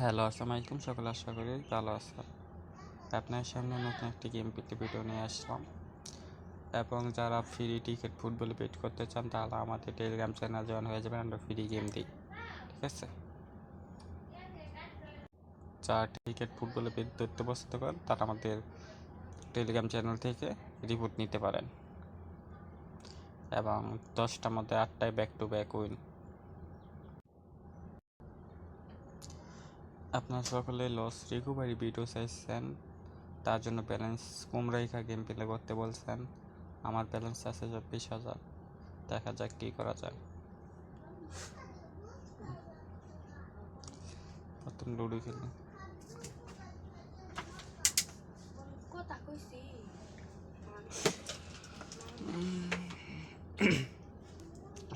Hello, আসসালামু আলাইকুম সকলে আশা করি ভালো আছেন। আপনার সামনে নতুন একটি গেম ভিডিও নিয়ে আসলাম। এবং যারা ফ্রি টিকিট ফুটবলে বেট করতে চান, তারা আমাদের টেলিগ্রাম চ্যানেল জয়েন হয়ে যাবেন, আমরা ফ্রি গেম দিই। ঠিক আছে? যারা টিকিট ফুটবলে বেট ধরতে পছন্দ করেন, তারা আমাদের টেলিগ্রাম চ্যানেল থেকে রিপোর্ট নিতে পারেন। এবং দশটার মধ্যে আটটায় ব্যাক টু ব্যাক উইন আপনারা সকলে লস রিকভারি ভিডিও চাইছেন, তার জন্য ব্যালেন্স কম রেখা গেম প্লে করতে বলছেন। আমার ব্যালেন্স আছে চব্বিশ হাজার। দেখা যাক কী করা যায়। প্রথম লুডো খেলি।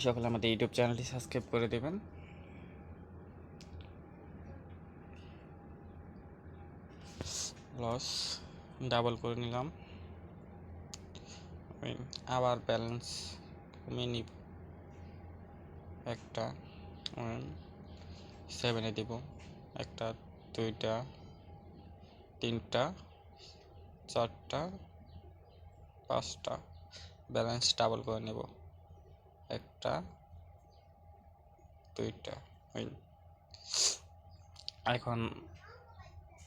সকলে আমাদের ইউটিউব চ্যানেলটি সাবস্ক্রাইব করে দেবেন। লস ডাবল করে নিলাম। আবার ব্যালেন্স কমিয়ে নিব। একটা সেভেনে দিব। একটা, দুইটা, তিনটা, চারটা, পাঁচটা। ব্যালেন্স ডাবল করে নেব। একটা, দুইটা এখন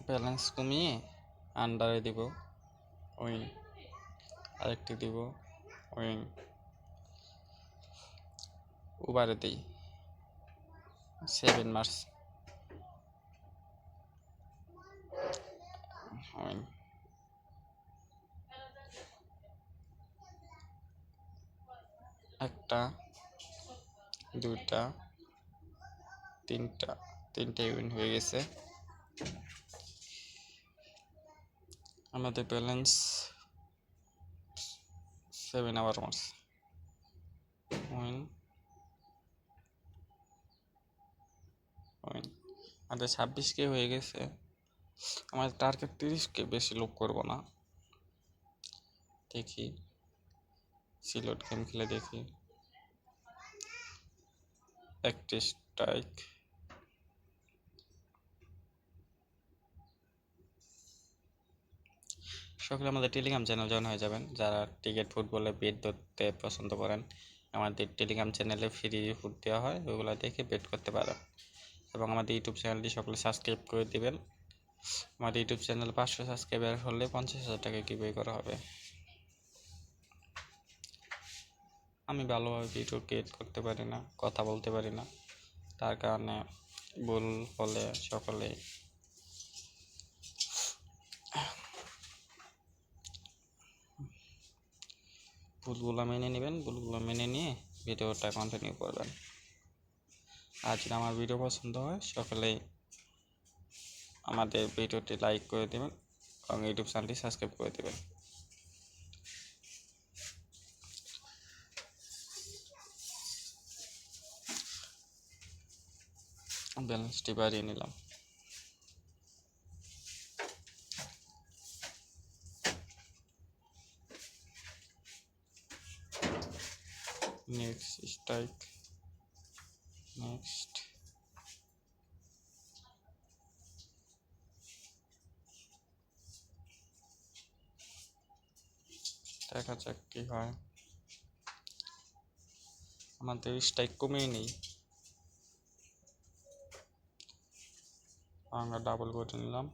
ব্যালেন্স কমিয়ে আন্ডারে দিব ওই আরেকটি দিব ওই উবারে দিই, সেভেন মার্চ একটা, দুইটা, তিনটা তিনটে ইউনিট হয়ে গেছে। আমাদের ব্যালেন্স সেভেন আওয়ার মাস আমাদের ছাব্বিশ কে হয়ে গেছে আমাদের টার্গেট তিরিশ কে বেশি লোক করব না। দেখি। সিলোট গেম খেলে দেখি। একটি স্ট্রাইক সকলে আমাদের টেলিগ্রাম চ্যানেল জয়েন হয়ে যাবেন। যারা টিকিট ফুটবলে বেট ধরতে পছন্দ করেন, আমাদের টেলিগ্রাম চ্যানেলে ফ্রি ফুট দেওয়া হয় ওগুলো দেখে বেট করতে পারেন। এবং আমাদের ইউটিউব চ্যানেলটি সকলে সাবস্ক্রাইব করে দিবেন। আমাদের ইউটিউব চ্যানেল পাঁচশো সাবস্ক্রাইবার হলে পঞ্চাশ হাজার টাকা কীভাবে করা হবে। আমি ভালোভাবে ভিডিও ক্রিয়েট করতে পারি না, কথা বলতে পারি না। তার কারণে ভুল হলে সকলে ভুলগুলো মেনে নেবেন, ভুলগুলো মেনে নিয়ে ভিডিওটা কন্টিনিউ করবেন। আর যদি আমার ভিডিও পছন্দ হয় সকলেই আমাদের ভিডিওটি লাইক করে দেবেন এবং ইউটিউব চ্যানেলটি সাবস্ক্রাইব করে দেবেন। ব্যালেন্সটি বাড়িয়ে নিলাম। Next strike. Next. দেখা যাক কি হয়। আমাদের স্ট্রাইক কমিয়ে নেই। আমরা ডাবল করে নিলাম।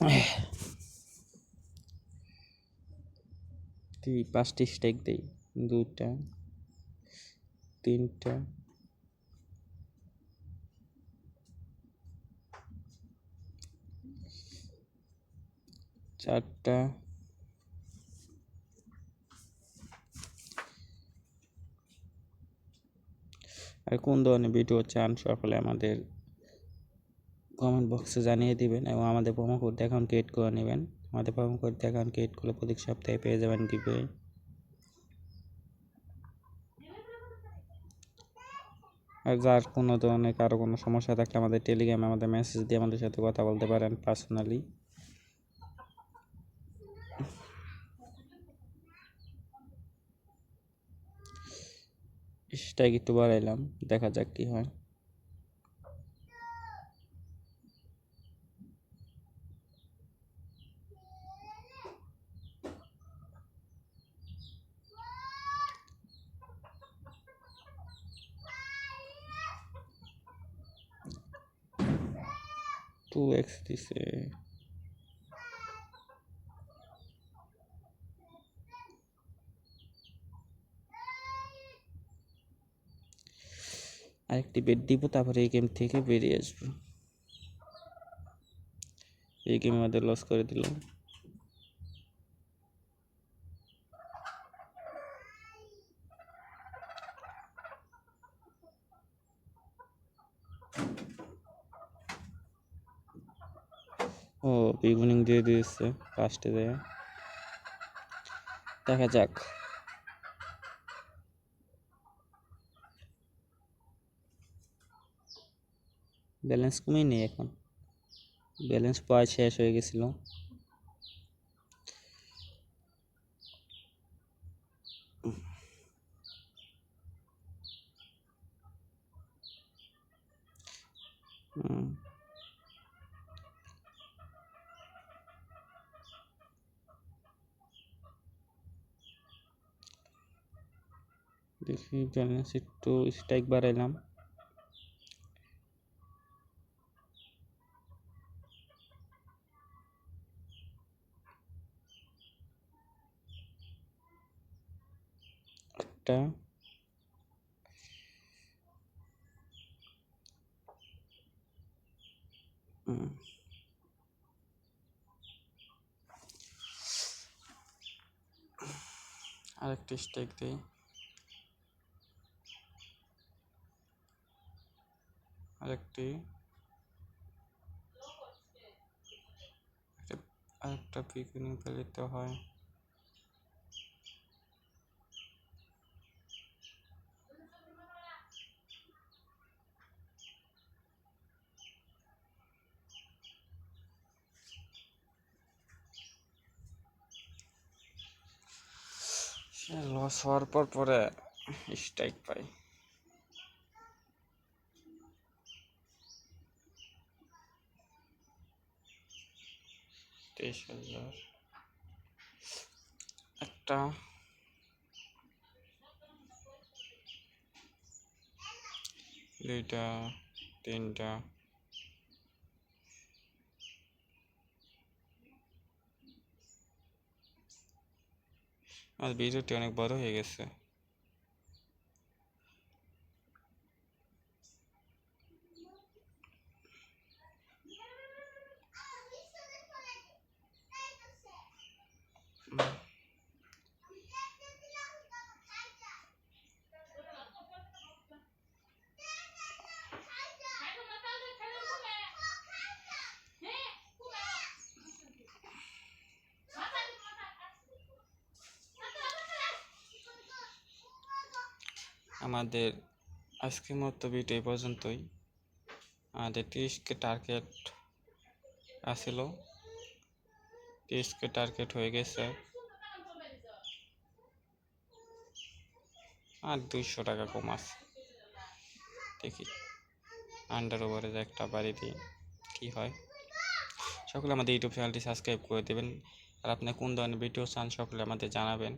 দুই পাঁচটি স্টেক দিই। দুইটা তিনটা চারটা আর কোন ধরনের ভিডিও চান সকলে আমাদের কমেন্ট বক্সে জানিয়ে দিবেন এবং আমাদের প্রোমো কোড অ্যাকাউন্ট ক্রিয়েট করে নেবেন। আমাদের প্রোমো কোড অ্যাকাউন্ট ক্রিয়েট করলে প্রতি সপ্তাহে পেয়ে যাবেন গিফট আর যার কোনো ধরনের, কারও কোনো সমস্যা থাকলে আমাদের টেলিগ্রামে আমাদের মেসেজ দিয়ে আমাদের সাথে কথা বলতে পারেন পার্সোনালি স্ট্রাইক একটু বাড়াইলাম, দেখা যাক কি হয়। টু এক্স দিছে আরেকটি বেড দিব তারপরে এই গেম থেকে বেরিয়ে আসব। এই গেম আমাদের লস করে দিল ও বিগুনিং দিয়ে দিয়েছে ফার্স্টে দেয়। দেখা যাক। ব্যালেন্স কমেই নেই এখন। ব্যালেন্স প্রায় শেষ হয়ে গেছিল। হুম। দেখি ব্যালেন্স একটু স্ট্রাইক বাড়াইলাম। একটা। আরেকটি স্টেক দিই। আরেকটি আরেকটা পিকনিক পেলে তো হয়। লস হওয়ার পর পরে স্ট্রাইক পাই তেইশ হাজার একটা দুইটা তিনটা আর ভিডিওটি অনেক বড় হয়ে গেছে। আমাদের আজকের মতো ভিডিও এই পর্যন্তই। আমাদের তিরিশকে টার্গেট আসিল তিরিশকে টার্গেট হয়ে গেছে। আর দুইশো টাকা কম আছে। দেখি। আন্ডার ওভারে একটা বাড়ি দিই, কী হয়। সকলে আমাদের ইউটিউব চ্যানেলটি সাবস্ক্রাইব করে দেবেন। আর আপনি কোন ধরনের ভিডিও চান, সকলে আমাদের জানাবেন।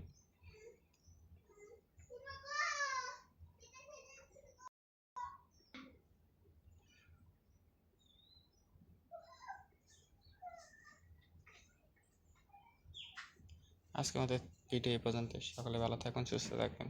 আজকে মতো ভিডিও এই পর্যন্ত। সকলে ভালো থাকুন সুস্থ থাকবেন